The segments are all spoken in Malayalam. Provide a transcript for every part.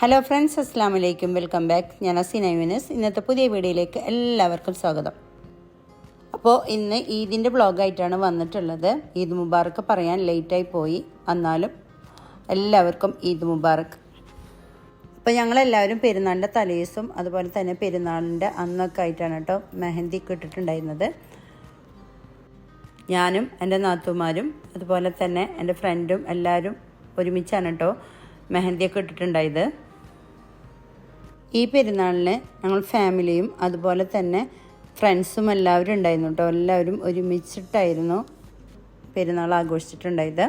ഹലോ ഫ്രണ്ട്സ് അസ്സാം വലൈക്കും വെൽക്കം ബാക്ക് ഞാൻ അസീന യുനസ്. ഇന്നത്തെ പുതിയ വീഡിയോയിലേക്ക് എല്ലാവർക്കും സ്വാഗതം. അപ്പോൾ ഇന്ന് ഈദിന്റെ ബ്ലോഗായിട്ടാണ് വന്നിട്ടുള്ളത്. ഈദ് മുബാറക്ക് പറയാൻ ലേറ്റായി പോയി. എന്നാലും എല്ലാവർക്കും ഈദ് മുബാറക്ക് അപ്പോൾ ഞങ്ങളെല്ലാവരും പെരുന്നാളിന്റെ തലേസും അതുപോലെ തന്നെ പെരുന്നാളിന്റെ അന്നൊക്കെ ആയിട്ടാണ് കേട്ടോ മെഹന്തി ഇട്ടിട്ടുണ്ടായിരുന്നത്. ഞാനും എന്റെ നാത്തുമാരും അതുപോലെ തന്നെ എന്റെ ഫ്രണ്ടും എല്ലാവരും ഒരുമിച്ചാണ് കേട്ടോ മെഹന്തിയൊക്കെ ഇട്ടിട്ടുണ്ടായത്. ഈ പെരുന്നാളിന് ഞങ്ങൾ ഫാമിലിയും അതുപോലെ തന്നെ ഫ്രണ്ട്സും എല്ലാവരും ഉണ്ടായിരുന്നു കേട്ടോ. എല്ലാവരും ഒരുമിച്ചിട്ടായിരുന്നു പെരുന്നാൾ ആഘോഷിച്ചിട്ടുണ്ടായത്.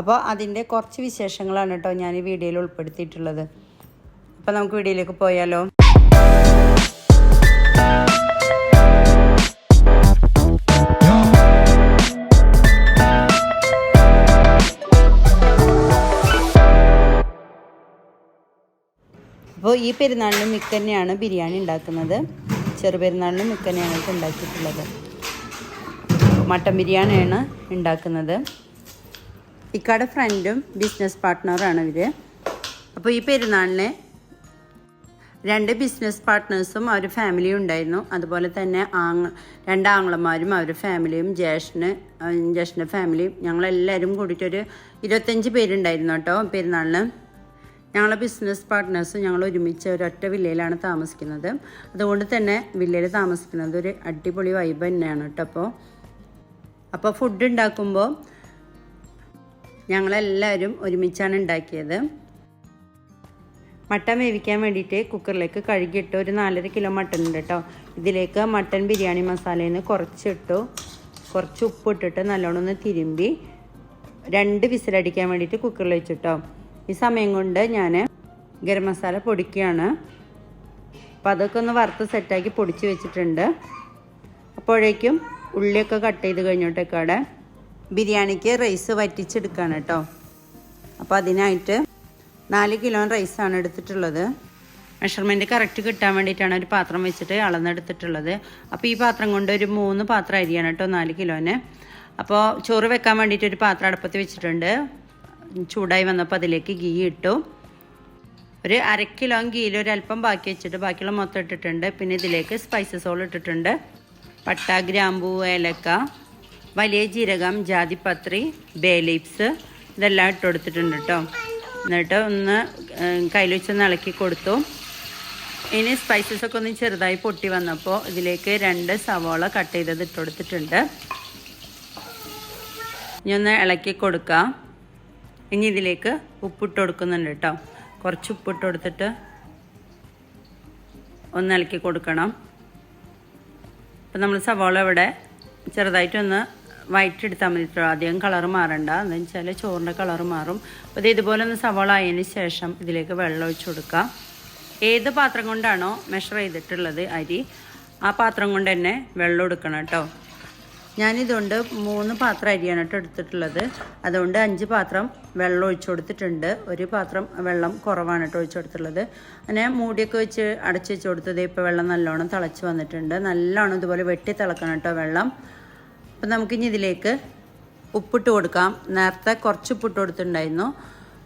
അപ്പോൾ അതിന്റെ കുറച്ച് വിശേഷങ്ങളാണ് കേട്ടോ ഞാൻ ഈ വീഡിയോയിൽ ഉൾപ്പെടുത്തിയിട്ടുള്ളത്. അപ്പോൾ നമുക്ക് വീഡിയോയിലേക്ക് പോയാലോ? അപ്പോൾ ഈ പെരുന്നാളിന് മിക്ക തന്നെയാണ് ബിരിയാണി ഉണ്ടാക്കുന്നത്. ചെറുപെരുന്നാളിന് മിക്ക തന്നെയാണ് ഉണ്ടാക്കിയിട്ടുള്ളത്. മട്ടൻ ബിരിയാണിയാണ് ഉണ്ടാക്കുന്നത്. ഇക്കാടെ ഫ്രണ്ടും ബിസിനസ് പാർട്ട്ണറാണ് ഇവർ അപ്പോൾ ഈ പെരുന്നാളിന് രണ്ട് ബിസിനസ് പാർട്ട്നേഴ്സും അവർ ഫാമിലിയും ഉണ്ടായിരുന്നു. അതുപോലെ തന്നെ ആങ് രണ്ട് ആങ്ങളമാരും അവർ ഫാമിലിയും ജേഷന് ജേഷന്റെ ഫാമിലിയും ഞങ്ങളെല്ലാവരും കൂടിയിട്ടൊരു ഇരുപത്തഞ്ച് പേരുണ്ടായിരുന്നു കേട്ടോ പെരുന്നാളിന്. ഞങ്ങളെ ബിസിനസ് പാർട്ട്നേഴ്സ് ഞങ്ങൾ ഒരുമിച്ച് ഒരൊറ്റ വില്ലയിലാണ് താമസിക്കുന്നത്. അതുകൊണ്ട് തന്നെ വില്ലയിൽ താമസിക്കുന്നത് ഒരു അടിപൊളി വൈബ് തന്നെയാണ് കേട്ടോ അപ്പോൾ അപ്പോൾ ഫുഡ് ഉണ്ടാക്കുമ്പോൾ ഞങ്ങളെല്ലാവരും ഒരുമിച്ചാണ് ഉണ്ടാക്കിയത്. മട്ടൻ വേവിക്കാൻ വേണ്ടിയിട്ട് കുക്കറിലേക്ക് കഴുകിയിട്ട് ഒരു നാലര കിലോ മട്ടൻ ഉണ്ട് കേട്ടോ ഇതിലേക്ക് മട്ടൻ ബിരിയാണി മസാലയിൽ നിന്ന് കുറച്ചിട്ടു കുറച്ച് ഉപ്പ് ഇട്ടിട്ട് നല്ലോണം ഒന്ന് തിരുമ്പി രണ്ട് വിസിലടിക്കാൻ വേണ്ടിയിട്ട് കുക്കറിൽ വെച്ചിട്ടോ. ഈ സമയം കൊണ്ട് ഞാൻ ഗരം മസാല പൊടിക്കുകയാണ്. അപ്പോൾ അതൊക്കെ ഒന്ന് വറുത്ത് സെറ്റാക്കി പൊടിച്ച് വെച്ചിട്ടുണ്ട്. അപ്പോഴേക്കും ഉള്ളിയൊക്കെ കട്ട് ചെയ്ത് കഴിഞ്ഞോട്ടേക്കാടെ ബിരിയാണിക്ക് റൈസ് വറ്റിച്ചെടുക്കുകയാണ് കേട്ടോ അപ്പോൾ അതിനായിട്ട് നാല് കിലോ റൈസാണ് എടുത്തിട്ടുള്ളത്. മെഷർമെന്റ് കറക്റ്റ് കിട്ടാൻ വേണ്ടിയിട്ടാണ് ഒരു പാത്രം വെച്ചിട്ട് അളന്നെടുത്തിട്ടുള്ളത്. അപ്പോൾ ഈ പാത്രം കൊണ്ട് ഒരു മൂന്ന് പാത്രം അരിയാണ് കേട്ടോ നാല് കിലോന്. അപ്പോൾ ചോറ് വെക്കാൻ വേണ്ടിയിട്ട് ഒരു പാത്രം അടുപ്പത്ത് വെച്ചിട്ടുണ്ട്. ചൂടായി വന്നപ്പോൾ അതിലേക്ക് ഗീ ഇട്ടു. ഒരു അര കിലോ ഒരു അല്പം ബാക്കി വെച്ചിട്ട് ബാക്കിയുള്ള മൊത്തം ഇട്ടിട്ടുണ്ട്. പിന്നെ ഇതിലേക്ക് സ്പൈസസ് ഓൾ ഇട്ടിട്ടുണ്ട്. പട്ട ഗ്രാമ്പൂ ഏലക്ക വലിയ ജീരകം ജാതിപത്രി ബേ ലീപ്സ് ഇതെല്ലാം ഇട്ട് കൊടുത്തിട്ടുണ്ട് കേട്ടോ എന്നിട്ട് ഒന്ന് കയ്യിൽ വെച്ചൊന്ന് ഇളക്കി കൊടുത്തു. ഇനി സ്പൈസസ് ഒക്കെ ഒന്ന് ചെറുതായി പൊട്ടി വന്നപ്പോൾ ഇതിലേക്ക് രണ്ട് സവോള കട്ട് ചെയ്തത് ഇട്ട് കൊടുത്തിട്ടുണ്ട്. ഇനി ഒന്ന് ഇളക്കി കൊടുക്കാം. ഇനി ഇതിലേക്ക് ഉപ്പിട്ട് കൊടുക്കുന്നുണ്ട് കേട്ടോ. കുറച്ച് ഉപ്പിട്ട് കൊടുത്തിട്ട് ഒന്ന് ഇളക്കി കൊടുക്കണം. അപ്പം നമ്മൾ സവാള ഇവിടെ ചെറുതായിട്ടൊന്ന് വൈറ്റ് എടുത്താൽ മതി അധികം കളർ മാറണ്ട. എന്ന് വെച്ചാൽ ചോറിന്റെ കളർ മാറും. അപ്പോൾ ഇത് ഇതുപോലെ ഒന്ന് സവാള ആയതിന് ശേഷം ഇതിലേക്ക് വെള്ളം ഒഴിച്ച് കൊടുക്കുക ഏത് പാത്രം കൊണ്ടാണോ മെഷർ ചെയ്തിട്ടുള്ളത് അരി ആ പാത്രം കൊണ്ട് തന്നെ വെള്ളം എടുക്കണം കേട്ടോ. ഞാനിതുകൊണ്ട് മൂന്ന് പാത്രം അരിയാണ് കേട്ടോ എടുത്തിട്ടുള്ളത്. അതുകൊണ്ട് അഞ്ച് പാത്രം വെള്ളം ഒഴിച്ചു കൊടുത്തിട്ടുണ്ട്. ഒരു പാത്രം വെള്ളം കുറവാണ് കേട്ടോ ഒഴിച്ചു കൊടുത്തിട്ടുള്ളത്. അങ്ങനെ മൂടിയൊക്കെ വെച്ച് അടച്ചു വെച്ച് കൊടുത്തത് ഇപ്പോൾ വെള്ളം നല്ലോണം തിളച്ച് വന്നിട്ടുണ്ട്. നല്ലോണം ഇതുപോലെ വെട്ടി തിളക്കണം കേട്ടോ വെള്ളം. അപ്പം നമുക്കിനി ഇതിലേക്ക് ഉപ്പിട്ട് കൊടുക്കാം. നേരത്തെ കുറച്ച് ഉപ്പിട്ട് കൊടുത്തിട്ടുണ്ടായിരുന്നു.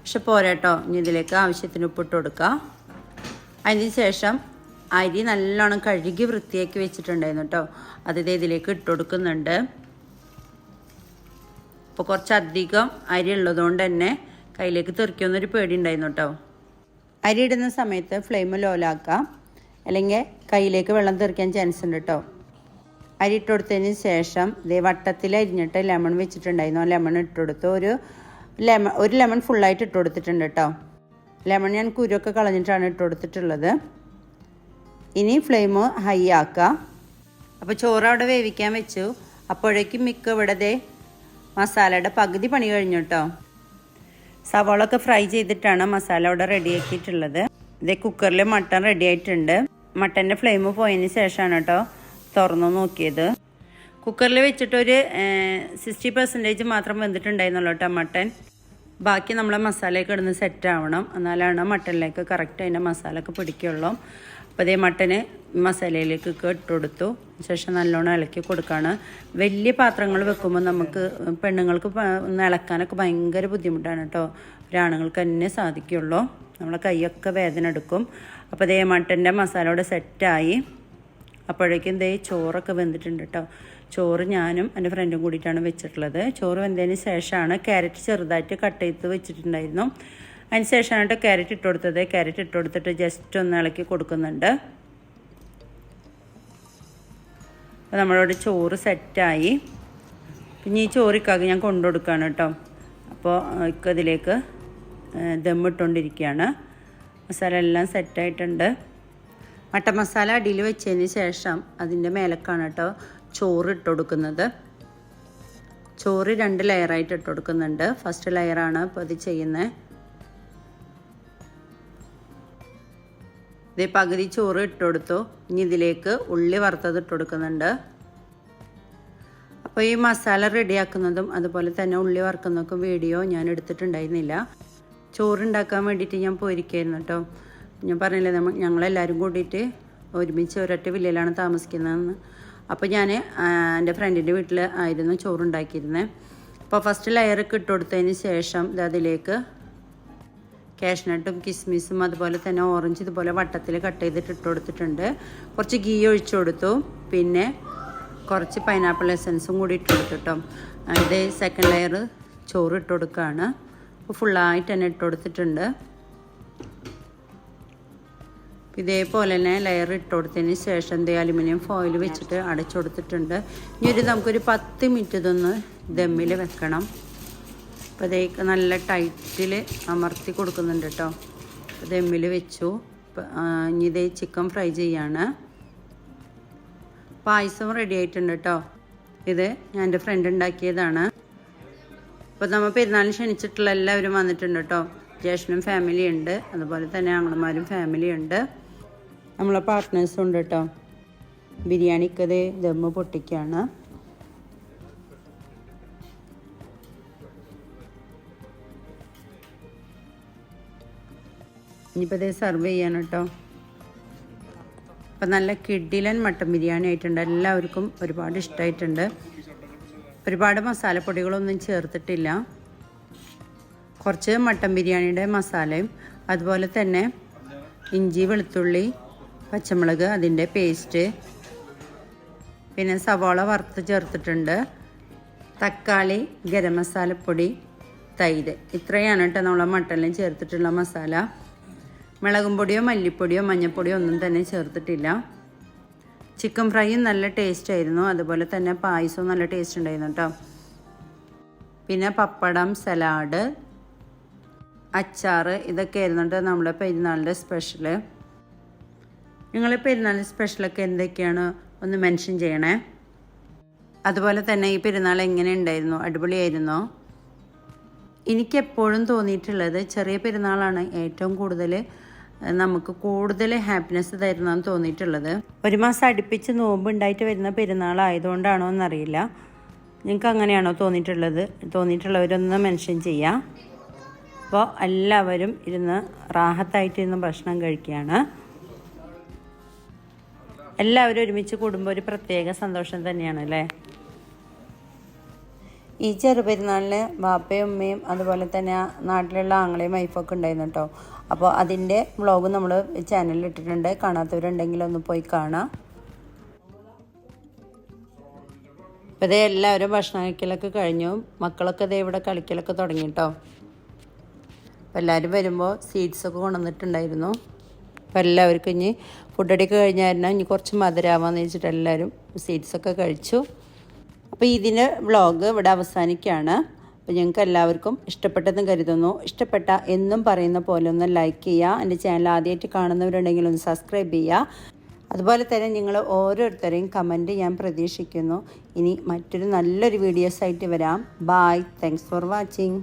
പക്ഷെ പോരാട്ടോ ഇനി ഇതിലേക്ക് ആവശ്യത്തിന് ഉപ്പിട്ട് കൊടുക്കാം. അതിന് ശേഷം അരി നല്ലോണം കഴുകി വൃത്തിയാക്കി വെച്ചിട്ടുണ്ടായിരുന്നു കേട്ടോ. അത് ഇതിലേക്ക് ഇട്ട് കൊടുക്കുന്നുണ്ട്. അപ്പോൾ കുറച്ചധികം അരി ഉള്ളതുകൊണ്ട് തന്നെ കയ്യിലേക്ക് തെറിക്കുമെന്നൊരു പേടി ഉണ്ടായിരുന്നു കേട്ടോ. അരി ഇടുന്ന സമയത്ത് ഫ്ലെയിം ലോലാക്കാം അല്ലെങ്കിൽ കയ്യിലേക്ക് വെള്ളം തെറിക്കാൻ ചാൻസ് ഉണ്ട് കേട്ടോ. അരി ഇട്ട് കൊടുത്തതിന് ശേഷം ഇതേ വട്ടത്തിൽ അരിഞ്ഞിട്ട് ലെമൺ വെച്ചിട്ടുണ്ടായിരുന്നു. ആ ലെമൺ ഇട്ട് ഒരു ലെമൺ ഒരു ലെമൺ ഫുള്ളായിട്ട് ഇട്ട് കൊടുത്തിട്ടുണ്ട് കേട്ടോ. ലെമൺ ഞാൻ കുരുവൊക്കെ കളഞ്ഞിട്ടാണ് ഇട്ട് കൊടുത്തിട്ടുള്ളത്. ഇനി ഫ്ലെയിം ഹൈ ആക്കുക അപ്പോൾ ചോറ് അവിടെ വേവിക്കാൻ വെച്ചു. അപ്പോഴേക്കും മിക്ക ഇവിടെ മസാലയുടെ പകുതി പണി കഴിഞ്ഞു കേട്ടോ സവാളൊക്കെ ഫ്രൈ ചെയ്തിട്ടാണ് മസാല അവിടെ റെഡിയാക്കിയിട്ടുള്ളത്. ഇതേ കുക്കറിൽ മട്ടൺ റെഡി ആയിട്ടുണ്ട്. മട്ടന്റെ ഫ്ലെയിം പോയതിന് ശേഷമാണ് കേട്ടോ തുറന്നു നോക്കിയത്. കുക്കറിൽ വെച്ചിട്ടൊരു സിക്സ്റ്റി പെർസെന്റേജ് മാത്രം വെന്തിട്ടുണ്ടായിരുന്നുള്ളൂ കേട്ടോ മട്ടൻ. ബാക്കി നമ്മളെ മസാലയൊക്കെ ഇടുന്ന് സെറ്റ് ആവണം. എന്നാലാണ് മട്ടനിലേക്ക് കറക്റ്റ് അതിന്റെ മസാലയൊക്കെ പിടിക്കുള്ളൂ. അപ്പോൾ അതേ മട്ടന് മസാലയിലേക്ക് ഇട്ട് കൊടുത്തു ശേഷം നല്ലോണം ഇളക്കി കൊടുക്കുകയാണ് വലിയ പാത്രങ്ങൾ വെക്കുമ്പോൾ നമുക്ക് പെണ്ണുങ്ങൾക്ക് ഒന്ന് ഇളക്കാനൊക്കെ ഭയങ്കര ബുദ്ധിമുട്ടാണ് കേട്ടോ. ഒരാണുങ്ങൾക്ക് തന്നെ സാധിക്കുള്ളൂ. നമ്മളെ കൈയൊക്കെ വേദന എടുക്കും. അപ്പോൾ അതേ മട്ടന്റെ മസാല ഇവിടെ സെറ്റായി. അപ്പോഴേക്കും ദേ ചോറൊക്കെ വെന്തിട്ടുണ്ട് കേട്ടോ. ചോറ് ഞാനും എന്റെ ഫ്രണ്ടും കൂടിയിട്ടാണ് വെച്ചിട്ടുള്ളത്. ചോറ് വെന്തതിന് ശേഷമാണ് ക്യാരറ്റ് ചെറുതായിട്ട് കട്ട് ചെയ്ത് വെച്ചിട്ടുണ്ടായിരുന്നു. അതിന് ശേഷമാണ് കേട്ടോ ക്യാരറ്റ് ഇട്ട് കൊടുത്തത്? ക്യാരറ്റ് ഇട്ട് കൊടുത്തിട്ട് ജസ്റ്റ് ഒന്ന് ഇളക്കി കൊടുക്കുന്നുണ്ട്. അപ്പോൾ നമ്മളോട് ചോറ് സെറ്റായി പിന്നെ ഈ ചോറിക്കാകെ ഞാൻ കൊണ്ടു കൊടുക്കുകയാണ് കേട്ടോ. അപ്പോൾ ഇതിലേക്ക് ദമ്മിട്ടുകൊണ്ടിരിക്കുകയാണ് മസാല എല്ലാം സെറ്റായിട്ടുണ്ട് മട്ട മസാല അടിയിൽ വെച്ചതിന് ശേഷം അതിന്റെ മേലക്കാണ് കേട്ടോ ചോറ് ഇട്ട് കൊടുക്കുന്നത്. ചോറ് രണ്ട് ലെയറായിട്ട് ഇട്ട് കൊടുക്കുന്നുണ്ട്. ഫസ്റ്റ് ലെയറാണ് ഇപ്പോൾ ഇത് ചെയ്യുന്നത്. ഇതേ പകുതി ചോറ് ഇട്ടുകൊടുത്തു. ഇനി ഇതിലേക്ക് ഉള്ളി വറുത്തത് ഇട്ട് കൊടുക്കുന്നുണ്ട് അപ്പോൾ ഈ മസാല റെഡിയാക്കുന്നതും അതുപോലെ തന്നെ ഉള്ളി വറുക്കുന്നതൊക്കെ വീഡിയോ ഞാൻ എടുത്തിട്ടുണ്ടായിരുന്നില്ല. ചോറുണ്ടാക്കാൻ വേണ്ടിയിട്ട് ഞാൻ പോയിരിക്കായിരുന്നു കേട്ടോ. ഞാൻ പറഞ്ഞില്ലേ നമ്മൾ ഞങ്ങളെല്ലാവരും കൂടിയിട്ട് ഒരുമിച്ച് ഒരൊറ്റ വില്ലയിലാണ് താമസിക്കുന്നതെന്ന്. അപ്പോൾ ഞാൻ എന്റെ ഫ്രണ്ടിന്റെ വീട്ടിൽ ആയിരുന്നു ചോറുണ്ടാക്കിയിരുന്നത് അപ്പോൾ ഫസ്റ്റ് ലെയറൊക്കെ ഇട്ട് കൊടുത്തതിന് ശേഷം ഇത് അതിലേക്ക് കാഷ്നട്ടും കിസ്മിസും അതുപോലെ തന്നെ ഓറഞ്ച് ഇതുപോലെ വട്ടത്തിൽ കട്ട് ചെയ്തിട്ട് ഇട്ട് കൊടുത്തിട്ടുണ്ട്. കുറച്ച് ഗീ ഒഴിച്ചു കൊടുത്തു. പിന്നെ കുറച്ച് പൈനാപ്പിൾ എസൻസും കൂടി ഇട്ട് കൊടുത്തു കേട്ടോ ഇത് സെക്കൻഡ് ലെയർ ചോറ് ഇട്ട് കൊടുക്കുകയാണ് അപ്പോൾ ഫുള്ളായിട്ട് തന്നെ ഇട്ട് കൊടുത്തിട്ടുണ്ട്. ഇതേപോലെ തന്നെ ലെയർ ഇട്ട് കൊടുത്തതിന് ശേഷം ദേ അലുമിനിയം ഫോയിൽ വെച്ചിട്ട് അടച്ചു കൊടുത്തിട്ടുണ്ട്. ഇനി ഒരു നമുക്കൊരു പത്ത് മിനിറ്റ് ഇതൊന്ന് ദമ്മിൽ വെക്കണം. അപ്പോൾ അതേക്ക് നല്ല ടൈറ്റിൽ അമർത്തി കൊടുക്കുന്നുണ്ട് കേട്ടോ ദമ്മിൽ വെച്ചു. ഇനി ഇതേ ചിക്കൻ ഫ്രൈ ചെയ്യാണ്. പായസം റെഡി ആയിട്ടുണ്ട് കേട്ടോ ഇത് ഞാൻ എന്റെ ഫ്രണ്ട് ഉണ്ടാക്കിയതാണ്. അപ്പോൾ നമ്മൾ പെരുന്നാളിന് ക്ഷണിച്ചിട്ടുള്ള എല്ലാവരും വന്നിട്ടുണ്ട് കേട്ടോ ജ്യേഷ്ഠനും ഫാമിലി ഉണ്ട്. അതുപോലെ തന്നെ അങ്ങളമാരും ഫാമിലി ഉണ്ട്. നമ്മളെ പാർട്ട്നേഴ്സും ഉണ്ട് കേട്ടോ ബിരിയാണിക്കത് ദമ്മ് പൊട്ടിക്കാണ്. ഇനിയിപ്പോൾ ഇത് സെർവ് ചെയ്യാണ് കേട്ടോ അപ്പം നല്ല കിഡിലൻ മട്ടൻ ബിരിയാണി ആയിട്ടുണ്ട്. എല്ലാവർക്കും ഒരുപാട് ഇഷ്ടമായിട്ടുണ്ട് ഒരുപാട് മസാലപ്പൊടികളൊന്നും ചേർത്തിട്ടില്ല. കുറച്ച് മട്ടൻ ബിരിയാണിയുടെ മസാലയും അതുപോലെ തന്നെ ഇഞ്ചി വെളുത്തുള്ളി പച്ചമുളക് അതിന്റെ പേസ്റ്റ് പിന്നെ സവാള വറുത്ത് ചേർത്തിട്ടുണ്ട്. തക്കാളി ഗരം മസാലപ്പൊടി തൈര്. ഇത്രയാണ് കേട്ടോ നമ്മളെ മട്ടനിലും ചേർത്തിട്ടുള്ള മസാല. മുളകും പൊടിയോ മല്ലിപ്പൊടിയോ മഞ്ഞൾപ്പൊടിയോ ഒന്നും തന്നെ ചേർത്തിട്ടില്ല. ചിക്കൻ ഫ്രൈയും നല്ല ടേസ്റ്റ് ആയിരുന്നു. അതുപോലെ തന്നെ പായസവും നല്ല ടേസ്റ്റ് ഉണ്ടായിരുന്നു കേട്ടോ പിന്നെ പപ്പടം സലാഡ് അച്ചാറ് ഇതൊക്കെ ആയിരുന്നു കേട്ടോ നമ്മുടെ പെരുന്നാളിന്റെ സ്പെഷ്യൽ നിങ്ങൾ പെരുന്നാളിന്റെ സ്പെഷ്യലൊക്കെ എന്തൊക്കെയാണ്? ഒന്ന് മെൻഷൻ ചെയ്യണേ. അതുപോലെ തന്നെ ഈ പെരുന്നാൾ എങ്ങനെ ഉണ്ടായിരുന്നു? അടിപൊളിയായിരുന്നോ? എനിക്കെപ്പോഴും തോന്നിയിട്ടുള്ളത് ചെറിയ പെരുന്നാളാണ് ഏറ്റവും കൂടുതൽ നമുക്ക് കൂടുതൽ ഹാപ്പിനെസ് തരുന്നതെന്ന് തോന്നിയിട്ടുള്ളത്. ഒരു മാസം അടുപ്പിച്ച് നോമ്പ് ഉണ്ടായിട്ട് വരുന്ന പെരുന്നാളായതുകൊണ്ടാണോ എന്നറിയില്ല. നിങ്ങൾക്ക് അങ്ങനെയാണോ തോന്നിയിട്ടുള്ളത്? തോന്നിയിട്ടുള്ളവരൊന്ന് മെൻഷൻ ചെയ്യാം. അപ്പോൾ എല്ലാവരും ഇരുന്ന് റാഹത്തായിട്ടിരുന്ന് ഭക്ഷണം കഴിക്കുകയാണ്. എല്ലാവരും ഒരുമിച്ച് കൂടുമ്പോൾ ഒരു പ്രത്യേക സന്തോഷം തന്നെയാണ് അല്ലേ? ഈ ചെറുപെരുന്നാളിന് ബാപ്പയും ഉമ്മയും അതുപോലെ തന്നെ നാട്ടിലുള്ള ആങ്ങളെയും വൈഫൊക്കെ ഉണ്ടായിരുന്നു കേട്ടോ. അപ്പോൾ അതിന്റെ വ്ളോഗ് നമ്മൾ ചാനലിൽ ഇട്ടിട്ടുണ്ട് കാണാത്തവരുണ്ടെങ്കിൽ ഒന്ന് പോയി കാണാം. അപ്പോൾ ഇതേ എല്ലാവരും ഭക്ഷണം കഴിക്കലൊക്കെ കഴിഞ്ഞു. മക്കളൊക്കെ ഇതേ ഇവിടെ കളിക്കലൊക്കെ തുടങ്ങി കേട്ടോ അപ്പോൾ എല്ലാവരും വരുമ്പോൾ സീഡ്സൊക്കെ കൊണ്ടുവന്നിട്ടുണ്ടായിരുന്നു. അപ്പോൾ എല്ലാവർക്കും ഇനി ഫുഡടിയൊക്കെ കഴിഞ്ഞായിരുന്നു? ഇനി കുറച്ച് മധുരാവാന്ന് വെച്ചിട്ട് എല്ലാവരും സീഡ്സൊക്കെ കഴിച്ചു. അപ്പോൾ ഇതിന്റെ വ്ളോഗ് ഇവിടെ അവസാനിക്കുകയാണ്. അപ്പോൾ ഞങ്ങൾക്ക് എല്ലാവർക്കും ഇഷ്ടപ്പെട്ടെന്ന് കരുതുന്നു. ഇഷ്ടപ്പെട്ട എന്നും പറയുന്ന പോലെ ഒന്ന് ലൈക്ക് ചെയ്യുക. എന്റെ ചാനൽ ആദ്യമായിട്ട് കാണുന്നവരുണ്ടെങ്കിൽ ഒന്ന് സബ്സ്ക്രൈബ് ചെയ്യുക. അതുപോലെ തന്നെ നിങ്ങൾ ഓരോരുത്തരെയും കമന്റ് ഞാൻ പ്രതീക്ഷിക്കുന്നു. ഇനി മറ്റൊരു നല്ലൊരു വീഡിയോസായിട്ട് വരാം. Bye thanks for watching